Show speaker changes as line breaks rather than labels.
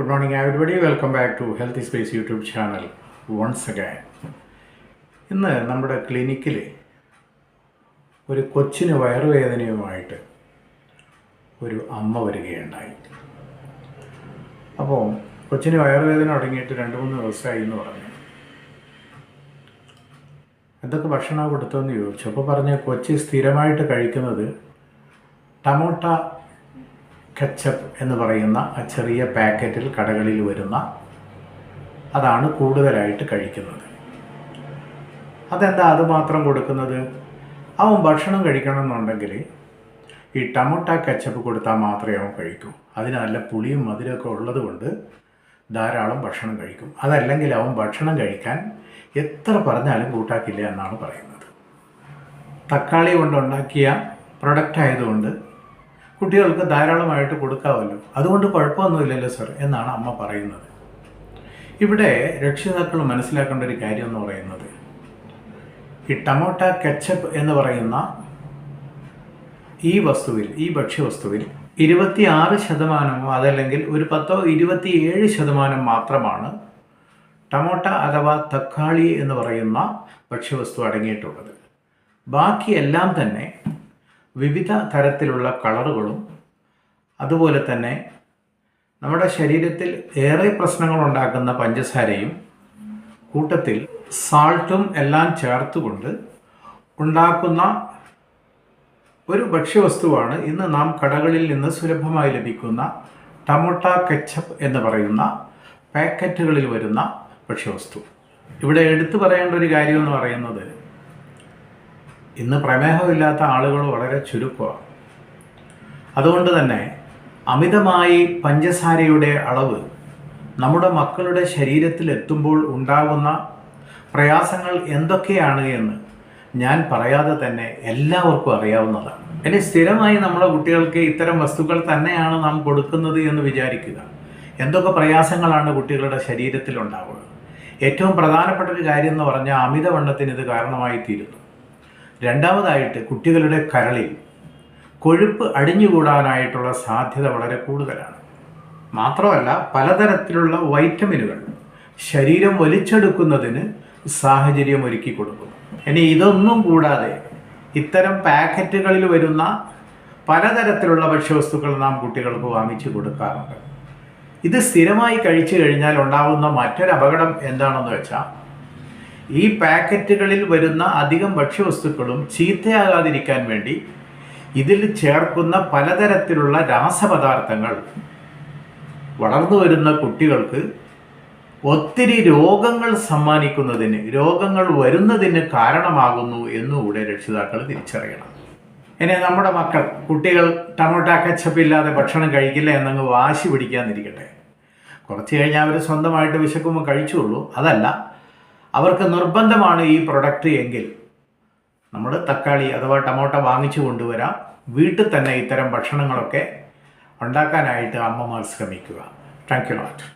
Good morning, everybody. Welcome back to Healthy Space YouTube channel once again. ഇന്ന് നമ്മുടെ ക്ലിനിക്കിൽ ഒരു കൊച്ചിന് വയറുവേദനയുമായിട്ട് ഒരു അമ്മ വരികയുണ്ടായി അപ്പോൾ കൊച്ചിന് വയറുവേദന തുടങ്ങിയിട്ട് രണ്ട് മൂന്ന് ദിവസമായി എന്ന് പറഞ്ഞു എന്തൊക്കെ ഭക്ഷണം കൊടുത്തതെന്ന് ചോദിച്ചു അപ്പോൾ പറഞ്ഞ കൊച്ചി സ്ഥിരമായിട്ട് കഴിക്കുന്നത് ടമോട്ട കെച്ചപ്പ് എന്ന് പറയുന്ന ആ ചെറിയ പാക്കറ്റിൽ കടകളിൽ വരുന്ന അതാണ് കൂടുതലായിട്ട് കഴിക്കുന്നത്. അതെന്താ അത് മാത്രം കൊടുക്കുന്നത്? അവൻ ഭക്ഷണം കഴിക്കണം എന്നുണ്ടെങ്കിൽ ഈ ടമോട്ട കച്ചപ്പ് കൊടുത്താൽ മാത്രമേ അവൻ കഴിക്കൂ. അതിന് നല്ല പുളിയും മധുരമൊക്കെ ഉള്ളത് കൊണ്ട് ധാരാളം ഭക്ഷണം കഴിക്കും. അതല്ലെങ്കിൽ അവൻ ഭക്ഷണം കഴിക്കാൻ എത്ര പറഞ്ഞാലും കൂട്ടാക്കില്ല എന്നാണ് പറയുന്നത്. തക്കാളി കൊണ്ടുണ്ടാക്കിയ പ്രൊഡക്റ്റ് ആയതുകൊണ്ട് കുട്ടികൾക്ക് ധാരാളമായിട്ട് കൊടുക്കാമല്ലോ അതുകൊണ്ട് കുഴപ്പമൊന്നുമില്ലല്ലോ സർ എന്നാണ് അമ്മ പറയുന്നത്. ഇവിടെ രക്ഷിതാക്കൾ മനസ്സിലാക്കേണ്ട ഒരു കാര്യം എന്ന് പറയുന്നത് ഈ ടമോട്ട കെച്ചപ്പ് എന്ന് പറയുന്ന ഈ വസ്തുവിൽ ഈ ഭക്ഷ്യവസ്തുവിൽ ഇരുപത്തിയാറ് ശതമാനമോ അതല്ലെങ്കിൽ ഒരു പത്തോ ഇരുപത്തിയേഴ് ശതമാനം മാത്രമാണ് ടമോട്ട അഥവാ തക്കാളി എന്ന് പറയുന്ന ഭക്ഷ്യവസ്തു അടങ്ങിയിട്ടുള്ളത്. ബാക്കിയെല്ലാം തന്നെ വിവിധ തരത്തിലുള്ള കളറുകളും അതുപോലെ തന്നെ നമ്മുടെ ശരീരത്തിൽ ഏറെ പ്രശ്നങ്ങൾ ഉണ്ടാക്കുന്ന പഞ്ചസാരയും കൂട്ടത്തിൽ സാൾട്ടും എല്ലാം ചേർത്തുകൊണ്ട് ഉണ്ടാക്കുന്ന ഒരു ഭക്ഷ്യവസ്തുവാണ് ഇന്ന് നാം കടകളിൽ നിന്ന് സുലഭമായി ലഭിക്കുന്ന ടമോട്ട കെച്ചപ്പ് എന്ന് പറയുന്ന പാക്കറ്റുകളിൽ വരുന്ന ഭക്ഷ്യവസ്തു. ഇവിടെ എടുത്തു പറയേണ്ട ഒരു കാര്യം എന്ന് പറയുന്നത് ഇന്ന് പ്രമേഹമില്ലാത്ത ആളുകൾ വളരെ ചുരുക്കമാണ് അതുകൊണ്ട് തന്നെ അമിതമായി പഞ്ചസാരയുടെ അളവ് നമ്മുടെ മക്കളുടെ ശരീരത്തിൽ എത്തുമ്പോൾ ഉണ്ടാകുന്ന പ്രയാസങ്ങൾ എന്തൊക്കെയാണ് എന്ന് ഞാൻ പറയാതെ തന്നെ എല്ലാവർക്കും അറിയാവുന്നതാണ്. ഇനി സ്ഥിരമായി നമ്മുടെ കുട്ടികൾക്ക് ഇത്തരം വസ്തുക്കൾ തന്നെയാണ് നാം കൊടുക്കുന്നത് എന്ന് വിചാരിക്കുക. എന്തൊക്കെ പ്രയാസങ്ങളാണ് കുട്ടികളുടെ ശരീരത്തിൽ ഉണ്ടാവുക ഏറ്റവും പ്രധാനപ്പെട്ട ഒരു കാര്യം എന്ന് പറഞ്ഞാൽ അമിതവണ്ണത്തിന് ഇത് കാരണമായി തീരുന്നു രണ്ടാമതായിട്ട് കുട്ടികളുടെ കരളിൽ കൊഴുപ്പ് അടിഞ്ഞുകൂടാനായിട്ടുള്ള സാധ്യത വളരെ കൂടുതലാണ്. മാത്രമല്ല പലതരത്തിലുള്ള വൈറ്റമിനുകൾ ശരീരം വലിച്ചെടുക്കുന്നതിന് സാഹചര്യം ഒരുക്കി കൊടുക്കുന്നു. ഇനി ഇതൊന്നും കൂടാതെ ഇത്തരം പാക്കറ്റുകളിൽ വരുന്ന പലതരത്തിലുള്ള ഭക്ഷ്യവസ്തുക്കൾ നാം കുട്ടികൾക്ക് വാങ്ങിച്ചു കൊടുക്കാറുണ്ട്. ഇത് സ്ഥിരമായി കഴിച്ചു കഴിഞ്ഞാൽ ഉണ്ടാകുന്ന മറ്റൊരു അപകടം എന്താണെന്ന് വെച്ചാൽ ഈ പാക്കറ്റുകളിൽ വരുന്ന അധികം ഭക്ഷ്യവസ്തുക്കളും ചീത്തയാകാതിരിക്കാൻ വേണ്ടി ഇതിൽ ചേർക്കുന്ന പലതരത്തിലുള്ള രാസപദാർത്ഥങ്ങൾ. വളർന്നു വരുന്ന കുട്ടികൾക്ക് ഒത്തിരി രോഗങ്ങൾ സമ്മാനിക്കുന്നതിന് രോഗങ്ങൾ വരുന്നതിന് കാരണമാകുന്നു എന്നുകൂടെ രക്ഷിതാക്കൾ തിരിച്ചറിയണം. ഇനി നമ്മുടെ മക്കൾ കുട്ടികൾ ടൊമാറ്റോ കച്ചപ്പില്ലാതെ ഭക്ഷണം കഴിക്കില്ല എന്നങ്ങ് വാശി പിടിക്കാതിരിക്കട്ടെ. കുറച്ച് കഴിഞ്ഞാൽ അവർ സ്വന്തമായിട്ട് വിശക്കുമ്പോൾ കഴിച്ചുള്ളൂ. അതല്ല അവർക്ക് നിർബന്ധമാണ് ഈ പ്രൊഡക്റ്റ് എങ്കിൽ നമ്മൾ തക്കാളി അഥവാ ടൊമാറ്റോ വാങ്ങിച്ചു കൊണ്ടുവരാം. വീട്ടിൽ തന്നെ ഇത്തരം ഭക്ഷണങ്ങളൊക്കെ ഉണ്ടാക്കാനായിട്ട് അമ്മമാർ ശ്രമിക്കുക. Thank you lot